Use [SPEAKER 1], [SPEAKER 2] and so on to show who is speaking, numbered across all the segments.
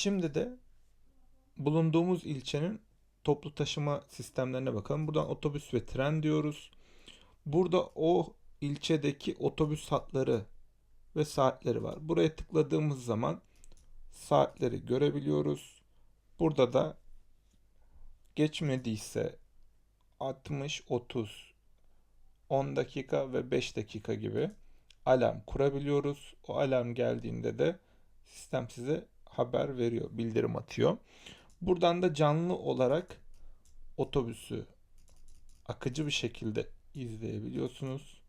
[SPEAKER 1] Şimdi de bulunduğumuz ilçenin toplu taşıma sistemlerine bakalım. Buradan otobüs ve tren diyoruz. Burada o ilçedeki otobüs hatları ve saatleri var. Buraya tıkladığımız zaman saatleri görebiliyoruz. Burada da geçmediyse 60, 30, 10 dakika ve 5 dakika gibi alarm kurabiliyoruz. O alarm geldiğinde de sistem size haber veriyor, bildirim atıyor. Buradan da canlı olarak otobüsü akıcı bir şekilde izleyebiliyorsunuz.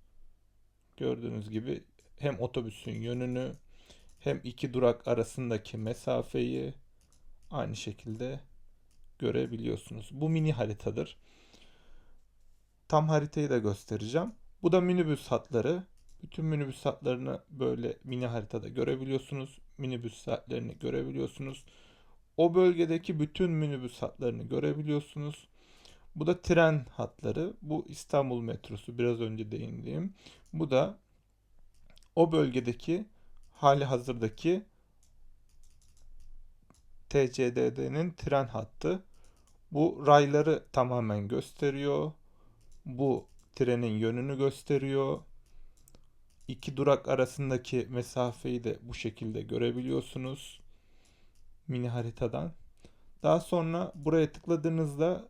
[SPEAKER 1] Gördüğünüz gibi hem otobüsün yönünü hem iki durak arasındaki mesafeyi aynı şekilde görebiliyorsunuz. Bu mini haritadır. Tam haritayı da göstereceğim. Bu da minibüs hatları. Bütün minibüs hatlarını böyle mini haritada görebiliyorsunuz. Minibüs saatlerini görebiliyorsunuz. O bölgedeki bütün minibüs hatlarını görebiliyorsunuz. Bu da tren hatları. Bu İstanbul metrosu biraz önce değindiğim. Bu da o bölgedeki hali hazırdaki TCDD'nin tren hattı. Bu rayları tamamen gösteriyor. Bu trenin yönünü gösteriyor. İki durak arasındaki mesafeyi de bu şekilde görebiliyorsunuz. Mini haritadan. Daha sonra buraya tıkladığınızda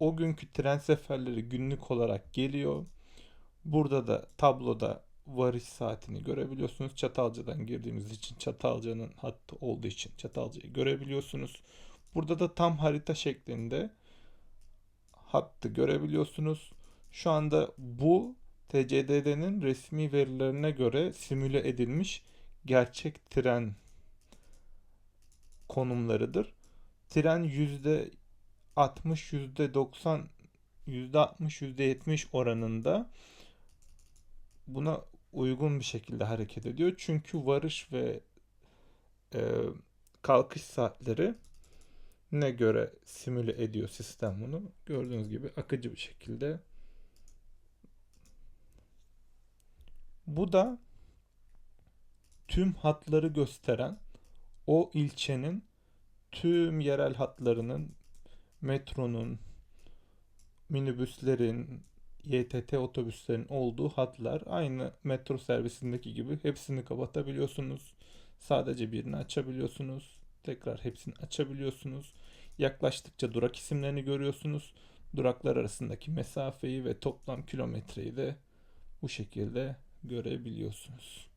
[SPEAKER 1] o günkü tren seferleri günlük olarak geliyor. Burada da tabloda varış saatini görebiliyorsunuz. Çatalca'dan girdiğimiz için Çatalca'nın hattı olduğu için Çatalca'yı görebiliyorsunuz. Burada da tam harita şeklinde hattı görebiliyorsunuz. Şu anda bu TCDD'nin resmi verilerine göre simüle edilmiş gerçek tren konumlarıdır. Tren yüzde 60, yüzde 90, yüzde 60, yüzde 70 oranında buna uygun bir şekilde hareket ediyor. Çünkü varış ve e, kalkış saatleri ne göre simüle ediyor sistem bunu. Gördüğünüz gibi akıcı bir şekilde. Bu da tüm hatları gösteren o ilçenin tüm yerel hatlarının metronun, minibüslerin, YTT otobüslerin olduğu hatlar aynı metro servisindeki gibi hepsini kapatabiliyorsunuz. Sadece birini açabiliyorsunuz. Tekrar hepsini açabiliyorsunuz. Yaklaştıkça durak isimlerini görüyorsunuz. Duraklar arasındaki mesafeyi ve toplam kilometreyi de bu şekilde görebiliyorsunuz.